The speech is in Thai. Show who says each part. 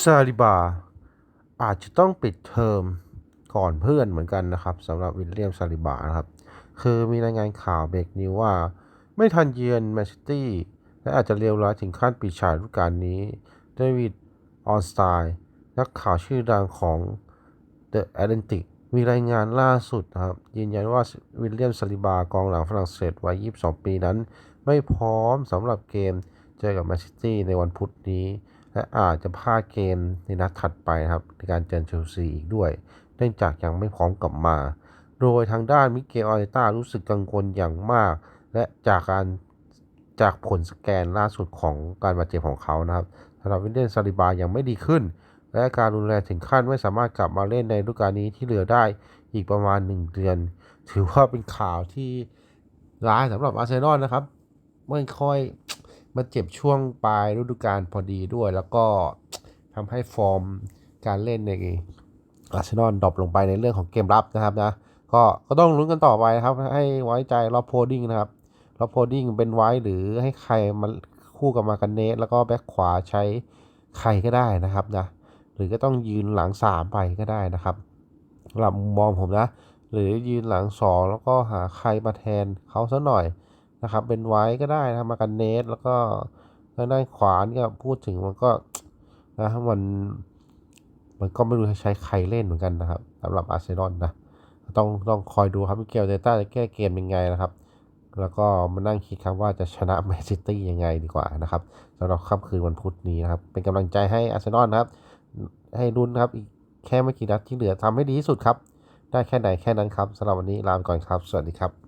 Speaker 1: ซาลิบา อาจจะต้องปิดเทอมก่อนเพื่อนเหมือนกันนะครับสำหรับวิลเลียมซาลิบานะครับ คือมีรายงานข่าวเบรกนิวว่า ไม่ทันเยือนแมนซิตี้และอาจจะเลวร้ายถึงขั้นปีชาจฤดูกาลนี้เดวิดออนสไตน์นักข่าวชื่อดังของ The Atlantic มีรายงานล่าสุดนะครับ ยืนยันว่าวิลเลียมซาลิบากองหลังฝรั่งเศสวัย 22 ปีนั้น ไม่พร้อมสำหรับเกมเจอกับแมนซิตี้ในวันพุธนี้ และอาจจะพลาดเกมในนัดถัดไปครับในการเจอเชลซีอีกด้วย เนื่องจากยังไม่พร้อมกลับมา โดยทางด้านมิเกลอาร์เตต้ารู้สึกกังวลอย่างมาก และจากการจากผลสแกนล่าสุดของการบาดเจ็บของเขานะครับสำหรับวินเดนซาลิบายังไม่ดีขึ้น และการรุนแรงถึงขั้นไม่สามารถกลับมาเล่นในฤดูกาลนี้ที่เหลือได้อีกประมาณ 1 เดือน ถือว่าเป็นข่าวที่ร้ายสำหรับอาร์เซนอลนะครับ ไม่ค่อย มาเจ็บช่วงปลายฤดูกาลพอดีด้วย แล้วก็ทำให้ฟอร์มการเล่นในอาร์เซนอลดรอปลงไปในเรื่องของเกมรับนะครับนะก็ก็ต้องลุ้นกันต่อไปนะครับ ให้ไว้ใจล็อบโพดิ้งนะครับล็อบโพดิ้งเป็นไว้หรือให้ใครมาคู่กับมากันเนสแล้วก็แบ็คขวาใช้ใครก็ได้นะครับนะหรือก็ต้องยืนหลังสามไปก็ได้นะครับสำหรับมุมมองผมนะ หรือยืนหลังสองแล้วก็หาใครมาแทนเขาซะหน่อย นะครับเป็นไว้ก็ได้นะมากันเนสแล้วก็ทางด้านขวานี่ก็พูดถึงมันก็นะมันมันก็ไม่รู้จะใช้ใครเล่นเหมือนกันนะครับสำหรับอาร์เซนอลนะต้องต้องคอยดูครับมิเกลเตต้าจะแก้เกมยังไงนะครับ แล้วก็มานั่งคิดครับว่าจะชนะแมนซิตี้ยังไงดีกว่านะครับสำหรับค่ำคืนวันพุธนี้นะครับ เป็นกำลังใจให้อาร์เซนอลนะครับ ให้รุนครับอีกแค่ไม่กี่นัดที่เหลือทำให้ดีที่สุดครับ ได้แค่ไหนแค่นั้นครับสำหรับวันนี้ลาไปก่อนครับ สวัสดีครับ